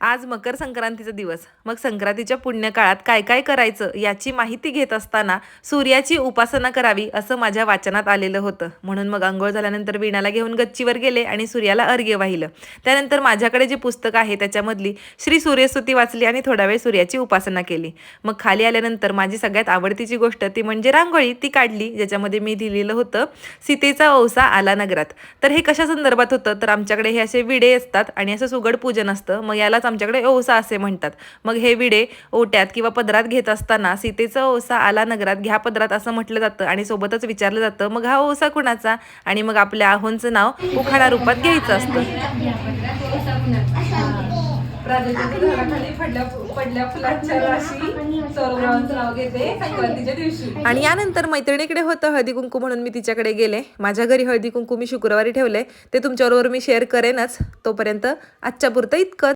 आज मकर संक्रांतीचा दिवस. मग संक्रांतीच्या पुण्यकाळात काय काय करायचं याची माहिती घेत असताना सूर्याची उपासना करावी असं माझ्या वाचनात आलेलं होतं. म्हणून मग आंघोळ झाल्यानंतर वीणाला घेऊन गच्चीवर गेले आणि सूर्याला अर्घ्य वाहिलं. त्यानंतर माझ्याकडे जे पुस्तक आहे त्याच्यामधली श्री सूर्यस्तुती वाचली आणि थोडा वेळ सूर्याची उपासना केली. मग खाली आल्यानंतर माझी सगळ्यात आवडतीची गोष्ट ती म्हणजे रांगोळी ती काढली ज्याच्यामध्ये मी लिहिलेलं होतं सीतेचा ओसा आला नगरात. तर हे कशा संदर्भात होतं? तर आमच्याकडे हे असे विडे असतात आणि असं सुगड पूजन असतं. मग यालाच आमच्याकडे ओसा असे म्हणतात. मग हे विडे ओट्यात किंवा पदरात घेत असताना सीतेचा ओसा आला नगरात घ्या पदरात असं म्हटलं जातं आणि सोबतच विचारलं जातं मग हा ओसा कुणाचा? आणि मग आपल्या आहोंचं नाव उखाडा रूपात घ्यायचं असतं. आणि यानंतर मैत्रिणीकडे होतं हळदी कुंकू म्हणून मी तिच्याकडे गेले. माझ्या घरी हळदी कुंकू मी शुक्रवारी ठेवले ते तुमच्याबरोबर मी शेअर करेनच. तोपर्यंत आजच्या पुरतं इतकं